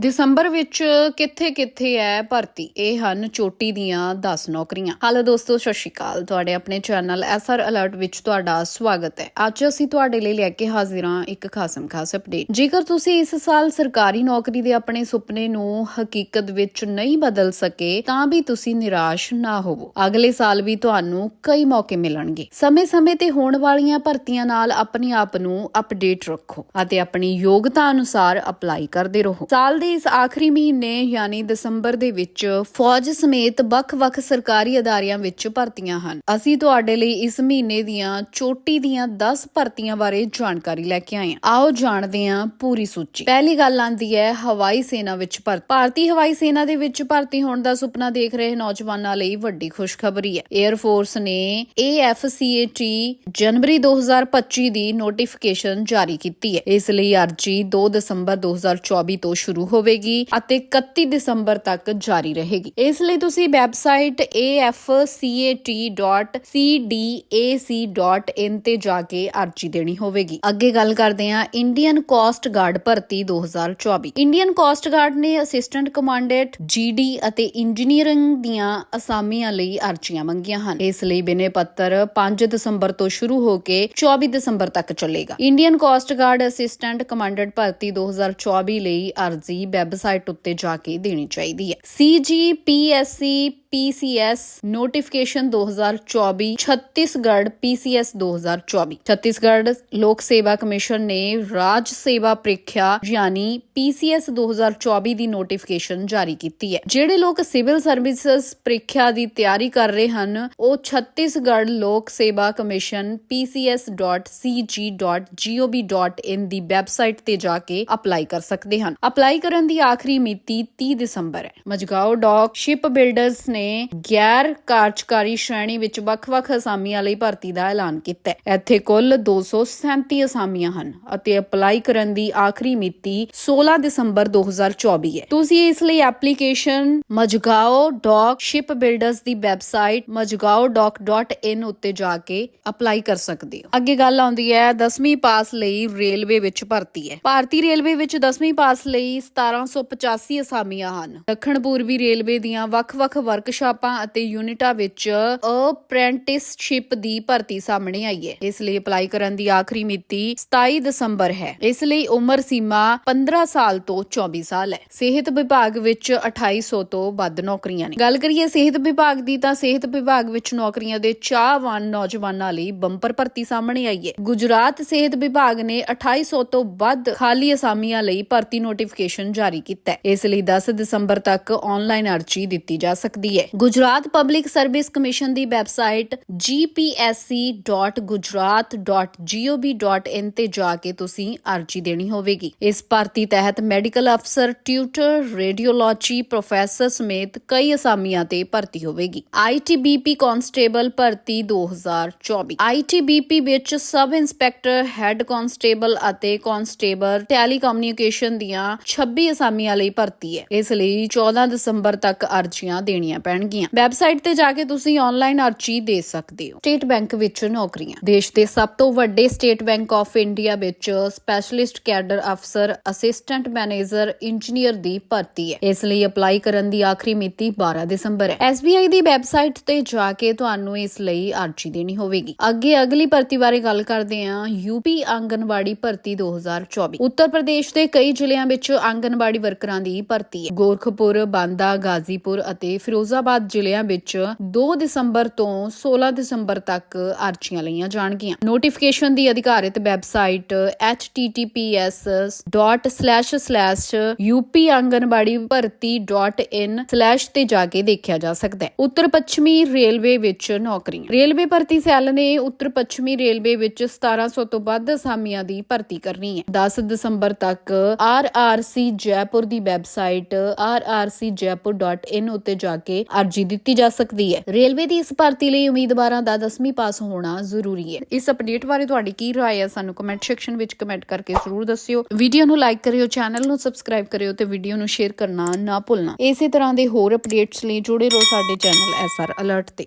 ਦਸੰਬਰ ਵਿੱਚ ਕਿੱਥੇ-ਕਿੱਥੇ ਹੈ ਭਰਤੀ? ਇਹ ਹਨ ਚੋਟੀ ਦੀਆਂ 10 ਨੌਕਰੀਆਂ। ਹਾਲੋ ਦੋਸਤੋ, ਸਤਿ ਸ਼੍ਰੀ ਅਕਾਲ। ਤੁਹਾਡੇ ਆਪਣੇ ਚੈਨਲ ਐਸਆਰ ਅਲਰਟ ਵਿੱਚ ਤੁਹਾਡਾ ਸਵਾਗਤ ਹੈ। ਅੱਜ ਅਸੀਂ ਤੁਹਾਡੇ ਲਈ ਲੈ ਕੇ ਹਾਜ਼ਰ ਹਾਂ ਇੱਕ ਖਾਸਮ ਖਾਸ ਅਪਡੇਟ। ਜੇਕਰ ਤੁਸੀਂ ਇਸ ਸਾਲ ਸਰਕਾਰੀ ਨੌਕਰੀ ਦੇ ਆਪਣੇ ਸੁਪਨੇ ਨੂੰ ਹਕੀਕਤ ਵਿੱਚ ਨਹੀਂ ਬਦਲ ਸਕੇ, ਤਾਂ ਵੀ ਤੁਸੀਂ ਨਿਰਾਸ਼ ਨਾ ਹੋਵੋ। ਅਗਲੇ ਸਾਲ ਵੀ ਤੁਹਾਨੂੰ ਕਈ ਮੌਕੇ ਮਿਲਣਗੇ। ਸਮੇਂ-ਸਮੇਂ ਤੇ ਹੋਣ ਵਾਲੀਆਂ ਭਰਤੀਆਂ ਨਾਲ ਆਪਣੇ ਆਪ ਨੂੰ ਅਪਡੇਟ ਰੱਖੋ ਅਤੇ ਆਪਣੀ ਯੋਗਤਾ ਅਨੁਸਾਰ ਅਪਲਾਈ ਕਰਦੇ ਰਹੋ। ਸਾਲ ਦੇ ਇਸ ਆਖਰੀ ਮਹੀਨੇ ਯਾਨੀ ਦਸੰਬਰ ਦੇ ਵਿੱਚ ਫੌਜ ਸਮੇਤ ਵੱਖ-ਵੱਖ ਸਰਕਾਰੀ ਅਦਾਰਿਆਂ ਵਿੱਚ ਭਰਤੀਆਂ ਹਨ। ਅਸੀਂ ਤੁਹਾਡੇ ਲਈ ਇਸ ਮਹੀਨੇ ਦੀਆਂ ਚੋਟੀ ਦੀਆਂ 10 ਭਰਤੀਆਂ ਬਾਰੇ ਜਾਣਕਾਰੀ ਲੈ ਕੇ ਆਏ ਹਾਂ। ਆਓ ਜਾਣਦੇ ਹਾਂ ਪੂਰੀ ਸੂਚੀ। ਪਹਿਲੀ ਗੱਲ ਆਂਦੀ ਹੈ ਹਵਾਈ ਸੈਨਾ ਵਿੱਚ ਭਰਤੀ। ਭਾਰਤੀ ਹਵਾਈ ਸੈਨਾ ਦੇ ਵਿੱਚ ਭਰਤੀ ਹੋਣ ਦਾ ਸੁਪਨਾ ਦੇਖ ਰਹੇ ਨੌਜਵਾਨਾਂ ਲਈ ਵੱਡੀ ਖੁਸ਼ਖਬਰੀ ਹੈ। 에ਅਰ ਫੋਰਸ ਨੇ AFCAT ਜਨਵਰੀ 2025 ਦੀ ਨੋਟੀਫਿਕੇਸ਼ਨ ਜਾਰੀ ਕੀਤੀ ਹੈ। ਇਸ ਲਈ ਅਰਜੀ 2 ਦਸੰਬਰ 2024 ਤੋਂ ਸ਼ੁਰੂ ਹੋ ਹੋਵੇਗੀ ਅਤੇ 31 ਦਸੰਬਰ ਤੱਕ ਜਾਰੀ ਰਹੇਗੀ। ਇਸ ਲਈ ਤੁਸੀਂ ਵੈਬਸਾਈਟ afcat.cdac.in ਤੇ ਜਾ ਕੇ ਅਰਜੀ ਦੇਣੀ ਹੋਵੇਗੀ। ਅੱਗੇ ਗੱਲ ਕਰਦੇ ਹਾਂ ਇੰਡੀਅਨ ਕੋਸਟ ਗਾਰਡ ਭਰਤੀ 2024 ਇੰਡੀਅਨ ਕੋਸਟ ਗਾਰਡ ਨੇ ਅਸਿਸਟੈਂਟ ਕਮਾਂਡੈਂਟ ਜੀਡੀ ਅਤੇ ਇੰਜੀਨੀਅਰਿੰਗ ਦੀਆਂ ਅਸਾਮੀਆਂ ਲਈ ਅਰਜ਼ੀਆਂ ਮੰਗੀਆਂ ਹਨ। ਇਸ ਲਈ ਬਿਨੇ ਪੱਤਰ 5 ਦਸੰਬਰ ਤੋਂ ਸ਼ੁਰੂ ਹੋ ਕੇ 24 ਦਸੰਬਰ ਤੱਕ ਚੱਲੇਗਾ। Indian coast guard assistant commandant ਭਰਤੀ 2024 ਲਈ ਅਰਜ਼ੀ ਵੈਬਸਾਈਟ ਉੱਤੇ ਜਾ ਕੇ ਦੇਣੀ ਚਾਹੀਦੀ ਹੈ। CGPSC PCS notification 2024 Chhattisgarh PCS 2024 Chhattisgarh ਲੋਕ ਸੇਵਾ ਕਮਿਸ਼ਨ ਨੇ ਰਾਜ ਸੇਵਾ ਪ੍ਰੀਖਿਆ ਯਾਨੀ ਪੀਸੀਐਸ 2024 ਦੀ ਨੋਟੀਫਿਕੇਸ਼ਨ ਜਾਰੀ ਕੀਤੀ ਹੈ। ਜਿਹੜੇ ਲੋਕ ਸਿਵਲ ਸਰਵਿਸਿਜ਼ ਪ੍ਰੀਖਿਆ ਦੀ ਤਿਆਰੀ ਕਰ ਰਹੇ ਹਨ, ਉਹ ਛੱਤੀਸਗੜ੍ਹ ਲੋਕ ਸੇਵਾ ਕਮਿਸ਼ਨ pcs.cg.gov.in ਦੀ ਵੈਬਸਾਈਟ ਤੇ ਜਾ ਕੇ ਅਪਲਾਈ ਕਰ ਸਕਦੇ ਹਨ। ਅਪਲਾਈ ਕਰਨ ਦੀ ਆਖਰੀ ਮਿਤੀ 30 ਦਸੰਬਰ ਹੈ। ਮਜਗਾਓ ਡਾਕ ਸ਼ਿਪ ਬਿਲਡਰਸ ਨੇ ਗੈਰ ਕਾਰਜਕਾਰੀ ਸ਼੍ਰੇਣੀ ਵਿੱਚ ਵੱਖ-ਵੱਖ ਅਸਾਮੀਆਂ ਲਈ ਭਰਤੀ ਦਾ ਐਲਾਨ ਕੀਤਾ ਹੈ। ਇੱਥੇ ਕੁੱਲ 237 ਅਸਾਮੀਆਂ ਹਨ ਅਤੇ ਅਪਲਾਈ ਕਰਨ ਦੀ ਆਖਰੀ ਮਿਤੀ 16 ਦਸੰਬਰ 2024 ਹੈ। ਤੁਸੀਂ ਇਸ ਲਈ ਐਪਲੀਕੇਸ਼ਨ ਮਜਗਾਓ ਡਾਕ ਸ਼ਿਪ ਬਿਲਡਰਸ ਦੀ ਵੈਬਸਾਈਟ majgaodoc.in ਉੱਤੇ ਜਾ ਕੇ ਅਪਲਾਈ ਕਰ ਸਕਦੇ ਹੋ। ਅੱਗੇ ਗੱਲ ਆਉਂਦੀ ਹੈ 10ਵੀਂ ਪਾਸ ਲਈ ਰੇਲਵੇ ਵਿੱਚ ਭਰਤੀ ਹੈ। ਭਾਰਤੀ ਰੇਲਵੇ ਵਿੱਚ 10ਵੀਂ ਪਾਸ ਲਈ 1785 ਅਸਾਮੀਆਂ ਹਨ। ਦੱਖਣ ਪੂਰਬੀ ਰੇਲਵੇ ਦੀਆਂ ਵੱਖ-ਵੱਖ ਵਰਕਸ਼ਾਪਾਂ ਅਤੇ ਯੂਨਿਟਾਂ ਵਿੱਚ ਅਪ੍ਰੈਂਟਿਸਸ਼ਿਪ ਦੀ ਭਰਤੀ ਸਾਹਮਣੇ ਆਈ ਹੈ। ਇਸ ਲਈ ਅਪਲਾਈ ਕਰਨ ਦੀ ਆਖਰੀ ਮਿਤੀ 27 ਦਸੰਬਰ ਹੈ। ਇਸ ਲਈ ਉਮਰ ਸੀਮਾ 15 ਸਾਲ ਤੋਂ 24 ਸਾਲ ਹੈ। ਸਿਹਤ ਵਿਭਾਗ ਵਿੱਚ 2800 ਤੋਂ ਵੱਧ ਨੌਕਰੀਆਂ ਨੇ। ਗੱਲ ਕਰੀਏ ਸਿਹਤ ਵਿਭਾਗ ਦੀ ਤਾਂ ਸਿਹਤ ਵਿਭਾਗ ਵਿੱਚ ਨੌਕਰੀਆਂ ਦੇ ਚਾਹਵਾਨ ਨੌਜਵਾਨਾਂ ਲਈ ਬੰਪਰ ਭਰਤੀ ਸਾਹਮਣੇ ਆਈ ਹੈ। ਗੁਜਰਾਤ ਸਿਹਤ ਵਿਭਾਗ ਨੇ 2800 ਤੋਂ ਵੱਧ ਖਾਲੀ ਅਸਾਮੀਆਂ ਲਈ ਭਰਤੀ ਨੋਟੀਫਿਕੇਸ਼ਨ ਜਾਰੀ ਕੀਤਾ ਹੈ। ਇਸ ਲਈ 10 ਦਸੰਬਰ ਤੱਕ ਆਨਲਾਈਨ ਅਰਜ਼ੀ ਦਿੱਤੀ ਜਾ ਸਕਦੀ ਹੈ। ਗੁਜਰਾਤ ਪਬਲਿਕ ਸਰਵਿਸ ਕਮਿਸ਼ਨ ਦੀ ਵੈਬਸਾਈਟ gpsc.gujarat.gov.in ਤੇ ਜਾ ਕੇ ਤੁਸੀਂ ਅਰਜ਼ੀ ਦੇਣੀ ਹੋਵੇਗੀ। ਇਸ ਭਰਤੀ ਤਹਿਤ ਮੈਡੀਕਲ ਅਫਸਰ ਟਿਊਟਰ ਰੇਡੀਓਲੋਜੀ ਪ੍ਰੋਫੈਸਰ ਸਮੇਤ ਕਈ ਅਸਾਮੀਆਂ ਤੇ ਭਰਤੀ ਹੋਵੇਗੀ। ਆਈਟੀਬੀਪੀ ਕਾਂਸਟੇਬਲ ਭਰਤੀ 2024 ਆਈਟੀਬੀਪੀ ਵਿੱਚ ਸਬ ਇੰਸਪੈਕਟਰ ਹੈੱਡ ਕਾਂਸਟੇਬਲ ਅਤੇ ਕਾਂਸਟੇਬਲ ਟੈਲੀਕਮਿਊਨੀਕੇਸ਼ਨ ਦੀਆਂ 26 ਅਸਾਮੀਆਂ ਲਈ ਭਰਤੀ ਹੈ। ਇਸ ਲਈ 14 ਦਸੰਬਰ ਤੱਕ ਅਰਜ਼ੀਆਂ ਦੇਣੀਆਂ ਪੈਣਗੀਆਂ। ਵੈਬਸਾਈਟ ਤੇ ਜਾ ਕੇ ਤੁਸੀਂ ਆਨਲਾਈਨ ਅਰਜ਼ੀ ਦੇ ਸਕਦੇ ਹੋ। ਸਟੇਟ ਬੈਂਕ ਵਿੱਚ ਨੌਕਰੀਆਂ। ਦੇਸ਼ ਦੇ ਸਭ ਤੋਂ ਵੱਡੇ ਸਟੇਟ ਬੈਂਕ ਆਫ ਇੰਡੀਆ ਵਿੱਚ ਸਪੈਸ਼ਲਿਸਟ ਕੈਡਰ ਅਫਸਰ, ਅਸਿਸਟੈਂਟ ਮੈਨੇਜਰ, ਇੰਜੀਨੀਅਰ ਦੀ ਭਰਤੀ ਹੈ। ਇਸ ਲਈ ਅਪਲਾਈ ਕਰਨ ਦੀ ਆਖਰੀ ਮਿਤੀ 12 ਦਸੰਬਰ ਹੈ। SBI ਦੀ ਵੈਬਸਾਈਟ ਤੇ ਜਾ ਕੇ ਤੁਹਾਨੂੰ ਇਸ ਲਈ ਅਰਜ਼ੀ ਦੇਣੀ ਹੋਵੇਗੀ। ਅੱਗੇ ਅਗਲੀ ਭਰਤੀ ਬਾਰੇ ਗੱਲ ਕਰਦੇ ਹਾਂ। ਯੂਪੀ ਆਂਗਨਵਾੜੀ ਭਰਤੀ 2024 ਉੱਤਰ ਪ੍ਰਦੇਸ਼ ਦੇ ਕਈ ਜ਼ਿਲ੍ਹਿਆਂ ਵਿੱਚ ਆਂਗਨਵਾੜੀ ਵਰਕਰਾਂ ਦੀ ਭਰਤੀ। ਹੈ ਗੋਰਖਪੁਰ, ਬਾਂਦਾ, ਗਾਜ਼ੀਪੁਰ ਅਤੇ ਫਿਰੋਜ਼ਾਬਾਦ ਜ਼ਿਲ੍ਹਿਆਂ ਵਿੱਚ 2 ਦਸੰਬਰ ਤੋਂ 16 ਦਸੰਬਰ ਤੱਕ ਅਰਜ਼ੀਆਂ ਲਈਆਂ ਜਾਣਗੀਆਂ। ਨੋਟੀਫਿਕੇਸ਼ਨ ਦੀ ਅਧਿਕਾਰਿਤ ਵੈਬਸਾਈਟ https://upanganwadi ਤੇ ਜਾ ਕੇ ਦੇਖਿਆ ਜਾ ਸਕਦਾ ਹੈ। ਉੱਤਰ ਪੱਛਮੀ ਰੇਲਵੇ ਵਿੱਚ ਨੌਕਰੀਆਂ। ਰੇਲਵੇ ਭਰਤੀ ਸੈੱਲ ਨੇ ਉੱਤਰ ਪੱਛਮੀ ਰੇਲਵੇ ਵਿੱਚ 1700 ਤੋਂ ਵੱਧ ਅਸਾਮੀਆਂ ਦੀ ਭਰਤੀ ਕਰਨੀ ਹੈ। 10 ਦਸੰਬਰ ਤੱਕ RRC ਜੈਪੁਰ ਦੀ ਵੈਬਸਾਈਟ rrcjaipur.in ਉੱਤੇ ਜਾ ਕੇ ਅਰਜ਼ੀ ਦਿੱਤੀ ਜਾ ਸਕਦੀ ਹੈ। ਰੇਲਵੇ ਦੀ ਇਸ ਭਰਤੀ ਲਈ ਉਮੀਦਵਾਰਾਂ ਦਾ 10ਵੀਂ ਪਾਸ ਹੋਣਾ ਜ਼ਰੂਰੀ ਹੈ। ਇਸ ਅਪਡੇਟ ਬਾਰੇ ਤੁਹਾਡੀ ਕੀ ਰਾਏ ਹੈ ਸਾਨੂੰ ਕਮੈਂਟ ਸੈਕਸ਼ਨ ਵਿੱਚ ਕਮੈਂਟ ਕਰਕੇ ਜ਼ਰੂਰ ਦੱਸਿਓ। ਵੀਡੀਓ ਨੂੰ ਲਾਈਕ ਕਰਿਓ, ਚੈਨਲ ਨੂੰ ਸਬਸਕ੍ਰਾਈਬ ਕਰਿਓ ਤੇ ਵੀਡੀਓ ਨੂੰ ਸ਼ੇਅਰ ਕਰਨਾ ਨਾ ਭੁੱਲਣਾ। ਇਸੇ ਤਰ੍ਹਾਂ ਦੇ ਹੋਰ ਅਪਡੇਟਸ ਲਈ ਜੁੜੇ ਰਹੋ ਸਾਡੇ ਚੈਨਲ ਐਸਆਰ ਅਲਰਟ ਤੇ।